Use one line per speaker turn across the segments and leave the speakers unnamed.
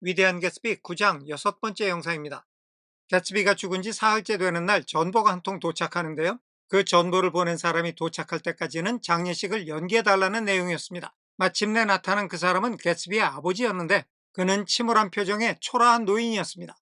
위대한 개츠비 9장 여섯 번째 영상입니다. 개츠비가 죽은 지 사흘째 되는 날 전보가 한 통 도착하는데요. 그 전보를 보낸 사람이 도착할 때까지는 장례식을 연기해달라는 내용이었습니다. 마침내 나타난 그 사람은 개츠비의 아버지였는데 그는 침울한 표정의 초라한 노인이었습니다.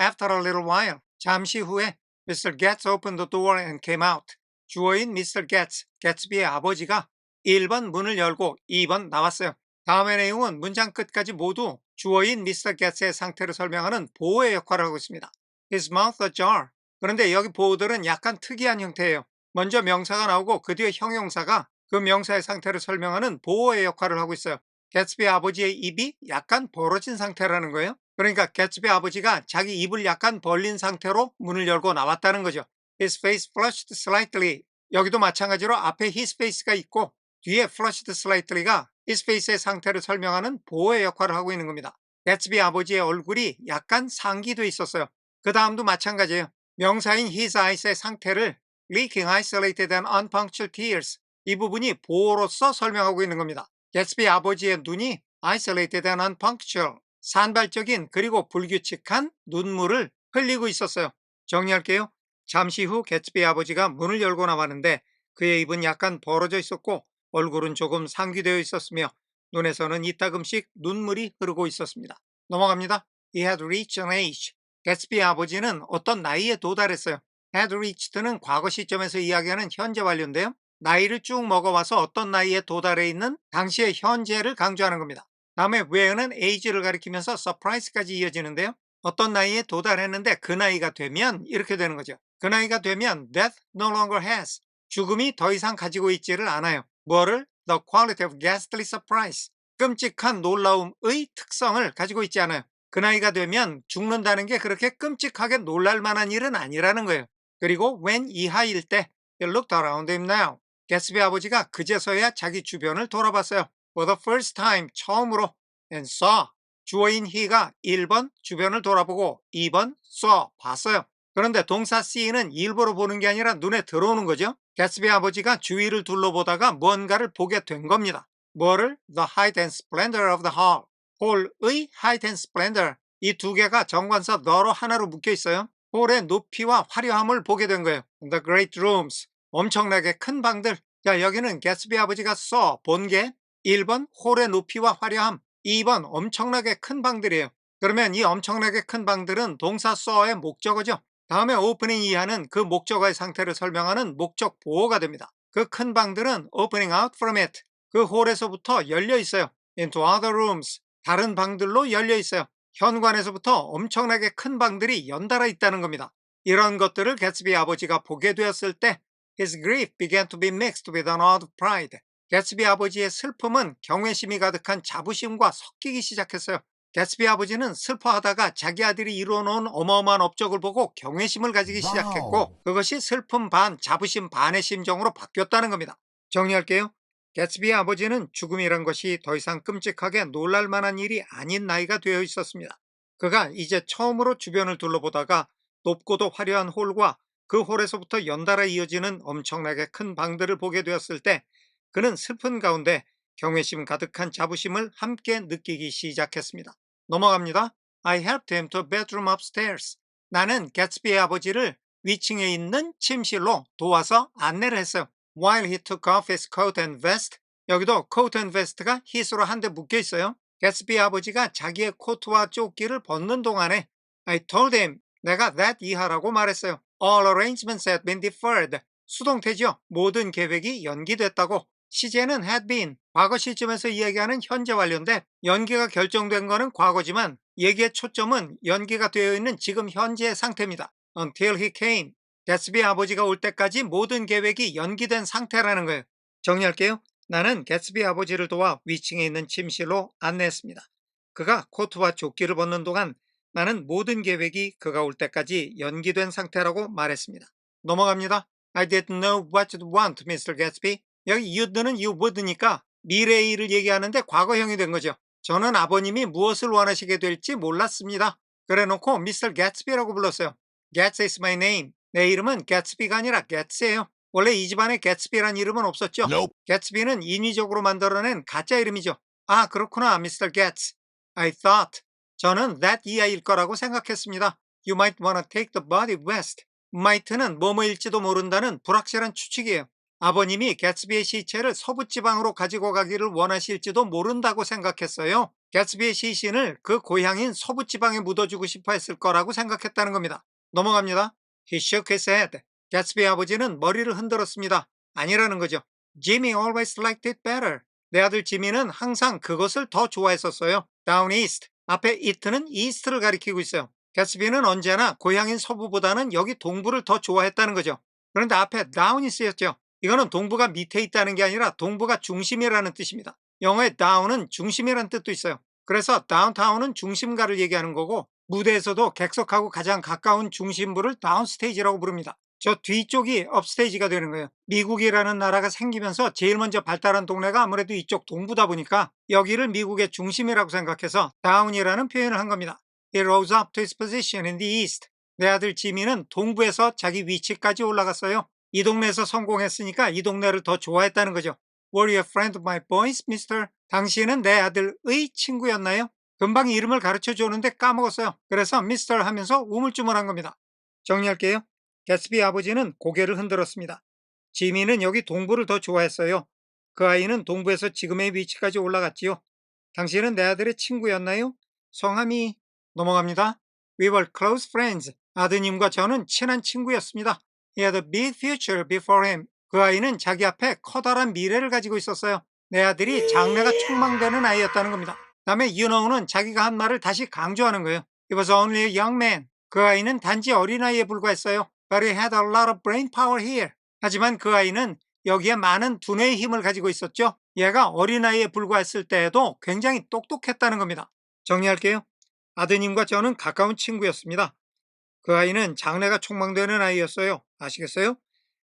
After a little while, 잠시 후에 Mr. Getz opened the door and came out. 주어인 Mr. Getz, 개츠비의 아버지가 1번 문을 열고 2번 나왔어요. 다음의 내용은 문장 끝까지 모두 주어인 Mr. Getz의 상태를 설명하는 보호의 역할을 하고 있습니다. His mouth ajar. 그런데 여기 보호들은 약간 특이한 형태예요. 먼저 명사가 나오고 그 뒤에 형용사가 그 명사의 상태를 설명하는 보호의 역할을 하고 있어요. 개츠비 아버지의 입이 약간 벌어진 상태라는 거예요. 그러니까 개츠비 아버지가 자기 입을 약간 벌린 상태로 문을 열고 나왔다는 거죠. His face flushed slightly. 여기도 마찬가지로 앞에 his face가 있고 뒤에 flushed slightly가 face의 상태를 설명하는 보호의 역할을 하고 있는 겁니다. 개츠비 아버지의 얼굴이 약간 상기돼 있었어요. 그 다음도 마찬가지예요. 명사인 his eyes의 상태를 leaking, isolated and unpunctual tears 이 부분이 보호로서 설명하고 있는 겁니다. 개츠비 아버지의 눈이 isolated and unpunctual 산발적인 그리고 불규칙한 눈물을 흘리고 있었어요. 정리할게요. 잠시 후 개츠비 아버지가 문을 열고 나왔는데 그의 입은 약간 벌어져 있었고 얼굴은 조금 상기되어 있었으며 눈에서는 이따금씩 눈물이 흐르고 있었습니다. 넘어갑니다. He had reached an age. 개츠비 아버지는 어떤 나이에 도달했어요. had reached는 과거 시점에서 이야기하는 현재 완료인데요. 나이를 쭉 먹어와서 어떤 나이에 도달해 있는 당시의 현재를 강조하는 겁니다. 다음에 where는 age를 가리키면서 surprise까지 이어지는데요. 어떤 나이에 도달했는데 그 나이가 되면 이렇게 되는 거죠. 그 나이가 되면 death no longer has. 죽음이 더 이상 가지고 있지를 않아요. 뭐를? The quality of ghastly surprise. 끔찍한 놀라움의 특성을 가지고 있지 않아요. 그 나이가 되면 죽는다는 게 그렇게 끔찍하게 놀랄 만한 일은 아니라는 거예요. 그리고 when 이하일 때 he looked around him now. 개스비 아버지가 그제서야 자기 주변을 돌아봤어요. For the first time 처음으로 and saw 주어인 he가 1번 주변을 돌아보고 2번 saw 봤어요. 그런데 동사 see는 일부러 보는 게 아니라 눈에 들어오는 거죠. 개스비 아버지가 주위를 둘러보다가 뭔가를 보게 된 겁니다. 뭐를? The height and splendor of the hall. 홀의 height and splendor. 이 두 개가 정관사 너로 하나로 묶여 있어요. 홀의 높이와 화려함을 보게 된 거예요. The great rooms. 엄청나게 큰 방들. 자, 여기는 개스비 아버지가 써 본 게 1번 홀의 높이와 화려함, 2번 엄청나게 큰 방들이에요. 그러면 이 엄청나게 큰 방들은 동사 써의 목적어죠. 다음에 오프닝 이하는 그 목적어의 상태를 설명하는 목적 보호가 됩니다. 그 큰 방들은 opening out from it. 그 홀에서부터 열려 있어요. into other rooms. 다른 방들로 열려 있어요. 현관에서부터 엄청나게 큰 방들이 연달아 있다는 겁니다. 이런 것들을 개츠비 아버지가 보게 되었을 때 his grief began to be mixed with an odd pride. 개츠비 아버지의 슬픔은 경외심이 가득한 자부심과 섞이기 시작했어요. 개츠비 아버지는 슬퍼하다가 자기 아들이 이루어놓은 어마어마한 업적을 보고 경외심을 가지기. 시작했고 그것이 슬픔 반, 자부심 반의 심정으로 바뀌었다는 겁니다. 정리할게요. 개츠비의 아버지는 죽음이란 것이 더 이상 끔찍하게 놀랄 만한 일이 아닌 나이가 되어 있었습니다. 그가 이제 처음으로 주변을 둘러보다가 높고도 화려한 홀과 그 홀에서부터 연달아 이어지는 엄청나게 큰 방들을 보게 되었을 때 그는 슬픈 가운데 경외심 가득한 자부심을 함께 느끼기 시작했습니다. 넘어갑니다. I helped him to bedroom upstairs. 나는 개츠비의 아버지를 위층에 있는 침실로 도와서 안내를 했어요. While he took off his coat and vest. 여기도 coat and vest가 his로 한 대 묶여 있어요. 개츠비 아버지가 자기의 코트와 조끼를 벗는 동안에 I told him 내가 that 이하라고 말했어요. All arrangements had been deferred. 수동태죠. 모든 계획이 연기됐다고. 시제는 had been. 과거 시점에서 이야기하는 현재 완료인데 연기가 결정된 거는 과거지만 얘기의 초점은 연기가 되어 있는 지금 현재의 상태입니다. Until he came. 개츠비 아버지가 올 때까지 모든 계획이 연기된 상태라는 거예요. 정리할게요. 나는 개츠비 아버지를 도와 위층에 있는 침실로 안내했습니다. 그가 코트와 조끼를 벗는 동안 나는 모든 계획이 그가 올 때까지 연기된 상태라고 말했습니다. 넘어갑니다. I didn't know what you'd want, Mr. Gatsby. 여기 you'd는 you would니까 미래의 일을 얘기하는데 과거형이 된 거죠. 저는 아버님이 무엇을 원하시게 될지 몰랐습니다. 그래놓고 Mr. Gatsby라고 불렀어요. Gats is my name. 내 이름은 Gatsby가 아니라 Gats예요. 원래 이 집안에 Gatsby란 이름은 없었죠.
Nope.
Gatsby는 인위적으로 만들어낸 가짜 이름이죠. 아 그렇구나, Mr. Gats. I thought. 저는 that 이하일 거라고 생각했습니다. You might wanna take the body west. might는 뭐뭐일지도 모른다는 불확실한 추측이에요. 아버님이 개츠비의 시체를 서부지방으로 가지고 가기를 원하실지도 모른다고 생각했어요. 개츠비의 시신을 그 고향인 서부지방에 묻어주고 싶어 했을 거라고 생각했다는 겁니다. 넘어갑니다. He shook his head. 개츠비의 아버지는 머리를 흔들었습니다. 아니라는 거죠. Jimmy always liked it better. 내 아들 지미는 항상 그것을 더 좋아했었어요. Down east. 앞에 it는 east를 가리키고 있어요. 개츠비는 언제나 고향인 서부보다는 여기 동부를 더 좋아했다는 거죠. 그런데 앞에 down이 쓰였죠. 이거는 동부가 밑에 있다는 게 아니라 동부가 중심이라는 뜻입니다. 영어의 down은 중심이라는 뜻도 있어요. 그래서 다운타운은 중심가를 얘기하는 거고 무대에서도 객석하고 가장 가까운 중심부를 다운스테이지라고 부릅니다. 저 뒤쪽이 업스테이지가 되는 거예요. 미국이라는 나라가 생기면서 제일 먼저 발달한 동네가 아무래도 이쪽 동부다 보니까 여기를 미국의 중심이라고 생각해서 다운이라는 표현을 한 겁니다. He rose up to his position in the east. 내 아들 지미는 동부에서 자기 위치까지 올라갔어요. 이 동네에서 성공했으니까 이 동네를 더 좋아했다는 거죠. Were you a friend of my boys, mister? 당신은 내 아들의 친구였나요? 금방 이름을 가르쳐 줬는데 까먹었어요. 그래서 mister 하면서 우물쭈물한 겁니다. 정리할게요. 개츠비 아버지는 고개를 흔들었습니다. 지미는 여기 동부를 더 좋아했어요. 그 아이는 동부에서 지금의 위치까지 올라갔지요. 당신은 내 아들의 친구였나요? 성함이 넘어갑니다. We were close friends. 아드님과 저는 친한 친구였습니다. He had a big future before him. 그 아이는 자기 앞에 커다란 미래를 가지고 있었어요. 내 아들이 장래가 촉망되는 아이였다는 겁니다. 다음에 know는 자기가 한 말을 다시 강조하는 거예요. He was only a young man. 그 아이는 단지 어린아이에 불과했어요. But he had a lot of brain power here. 하지만 그 아이는 여기에 많은 두뇌의 힘을 가지고 있었죠. 얘가 어린아이에 불과했을 때에도 굉장히 똑똑했다는 겁니다. 정리할게요. 아드님과 저는 가까운 친구였습니다. 그 아이는 장래가 촉망되는 아이였어요. 아시겠어요?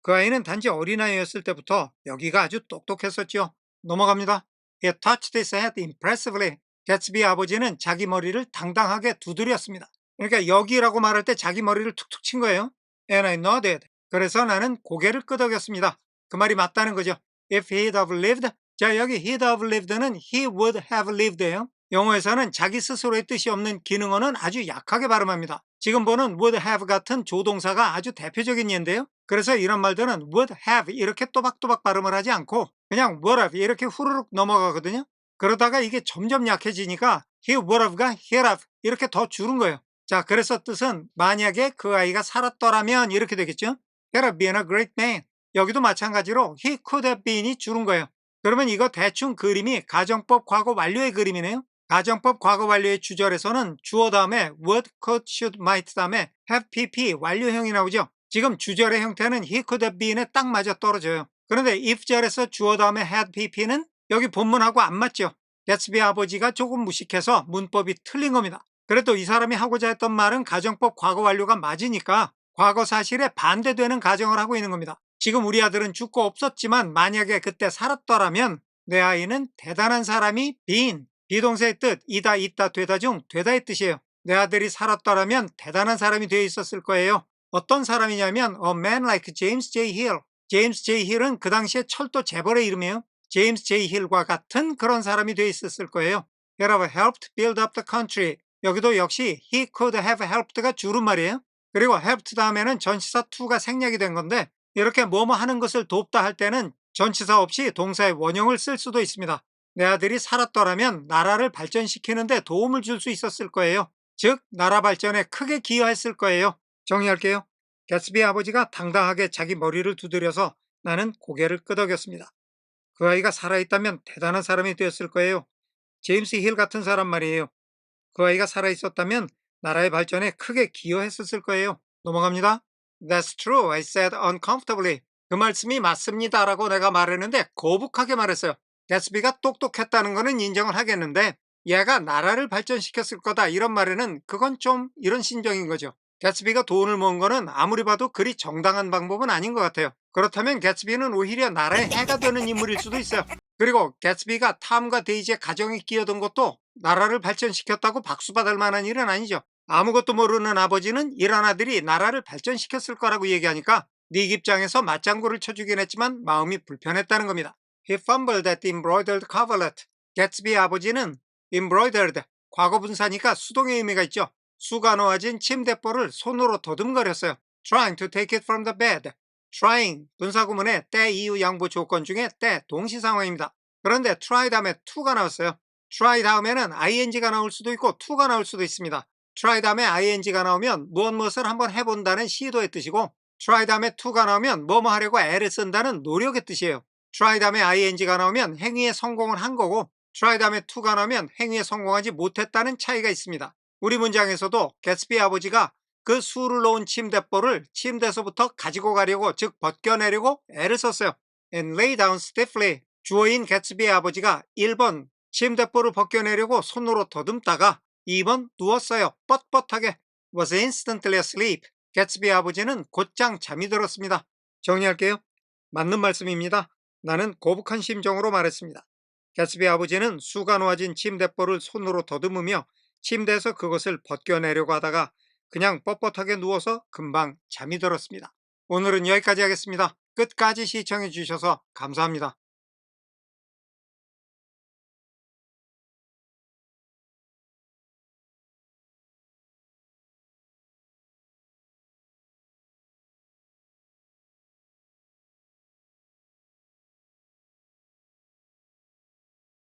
그 아이는 단지 어린아이였을 때부터 여기가 아주 똑똑했었죠. 넘어갑니다. He touched his head impressively. 개츠비 아버지는 자기 머리를 당당하게 두드렸습니다. 그러니까 여기라고 말할 때 자기 머리를 툭툭 친 거예요. And I nodded. 그래서 나는 고개를 끄덕였습니다. 그 말이 맞다는 거죠. If he'd have lived. 자, 여기 he'd have lived는 he would have lived예요. 영어에서는 자기 스스로의 뜻이 없는 기능어는 아주 약하게 발음합니다. 지금 보는 would have 같은 조동사가 아주 대표적인 예인데요. 그래서 이런 말들은 would have 이렇게 또박또박 발음을 하지 않고 그냥 would have 이렇게 후루룩 넘어가거든요. 그러다가 이게 점점 약해지니까 he would have가 he'd have 이렇게 더 줄은 거예요. 자, 그래서 뜻은 만약에 그 아이가 살았더라면 이렇게 되겠죠. He'd have been a great man. 여기도 마찬가지로 he could have been이 줄은 거예요. 그러면 이거 대충 그림이 가정법 과거 완료의 그림이네요. 가정법 과거 완료의 주절에서는 주어 다음에 would, could, should, might 다음에 have, pp 완료형이 나오죠. 지금 주절의 형태는 he could have been에 딱 맞아 떨어져요. 그런데 if절에서 주어 다음에 had, pp는 여기 본문하고 안 맞죠. 개츠비 아버지가 조금 무식해서 문법이 틀린 겁니다. 그래도 이 사람이 하고자 했던 말은 가정법 과거 완료가 맞으니까 과거 사실에 반대되는 가정을 하고 있는 겁니다. 지금 우리 아들은 죽고 없었지만 만약에 그때 살았더라면 내 아이는 대단한 사람이 been 비동사의 뜻 이다 있다 되다 중 되다의 뜻이에요. 내 아들이 살았더라면 대단한 사람이 되어 있었을 거예요. 어떤 사람이냐면 a man like James J. Hill. 제임스 J. 힐은 그 당시에 철도 재벌의 이름이에요. 제임스 J. 힐과 같은 그런 사람이 되어 있었을 거예요. Have helped build up the country. 여기도 역시 he could have helped가 줄임말이에요. 그리고 helped 다음에는 전치사 to가 생략이 된 건데 이렇게 뭐뭐 하는 것을 돕다 할 때는 전치사 없이 동사의 원형을 쓸 수도 있습니다. 내 아들이 살았더라면 나라를 발전시키는데 도움을 줄 수 있었을 거예요. 즉 나라 발전에 크게 기여했을 거예요. 정리할게요. 개츠비 아버지가 당당하게 자기 머리를 두드려서 나는 고개를 끄덕였습니다. 그 아이가 살아있다면 대단한 사람이 되었을 거예요. 제임스 힐 같은 사람 말이에요. 그 아이가 살아있었다면 나라의 발전에 크게 기여했었을 거예요. 넘어갑니다. That's true, I said uncomfortably. 그 말씀이 맞습니다라고 내가 말했는데 거북하게 말했어요. 개츠비가 똑똑했다는 거는 인정을 하겠는데 얘가 나라를 발전시켰을 거다 이런 말에는 그건 좀 이런 심정인 거죠. 개츠비가 돈을 모은 거는 아무리 봐도 그리 정당한 방법은 아닌 것 같아요. 그렇다면 개츠비는 오히려 나라의 해가 되는 인물일 수도 있어요. 그리고 개츠비가 탐과 데이지의 가정에 끼어든 것도 나라를 발전시켰다고 박수받을 만한 일은 아니죠. 아무것도 모르는 아버지는 이런 아들이 나라를 발전시켰을 거라고 얘기하니까 닉 입장에서 맞장구를 쳐주긴 했지만 마음이 불편했다는 겁니다. He fumbled at the embroidered coverlet. 개츠비 아버지는 embroidered, 과거 분사니까 수동의 의미가 있죠. 수가 놓아진 침대볼을 손으로 더듬거렸어요. trying to take it from the bed. trying 분사 구문의 때 이후 양보 조건 중에 때 동시 상황입니다. 그런데 try 다음에 to가 나왔어요. try 다음에는 ing가 나올 수도 있고 to가 나올 수도 있습니다. try 다음에 ing가 나오면 무엇 무엇을 한번 해본다는 시도의 뜻이고 try 다음에 to가 나오면 뭐뭐 하려고 애를 쓴다는 노력의 뜻이에요. Try 다음에 ing가 나오면 행위에 성공을 한 거고 try 다음에 to가 나오면 행위에 성공하지 못했다는 차이가 있습니다. 우리 문장에서도 개츠비 아버지가 그 수를 놓은 침대볼을 침대에서부터 가지고 가려고 즉 벗겨내려고 애를 썼어요. and lay down stiffly. 주어인 개츠비의 아버지가 1번 침대볼을 벗겨내려고 손으로 더듬다가 2번 누웠어요. 뻣뻣하게. was instantly asleep. 개츠비의 아버지는 곧장 잠이 들었습니다. 정리할게요. 맞는 말씀입니다. 나는 고북한 심정으로 말했습니다. 개츠비 아버지는 수가 놓아진 침대볼을 손으로 더듬으며 침대에서 그것을 벗겨내려고 하다가 그냥 뻣뻣하게 누워서 금방 잠이 들었습니다. 오늘은 여기까지 하겠습니다. 끝까지 시청해 주셔서 감사합니다.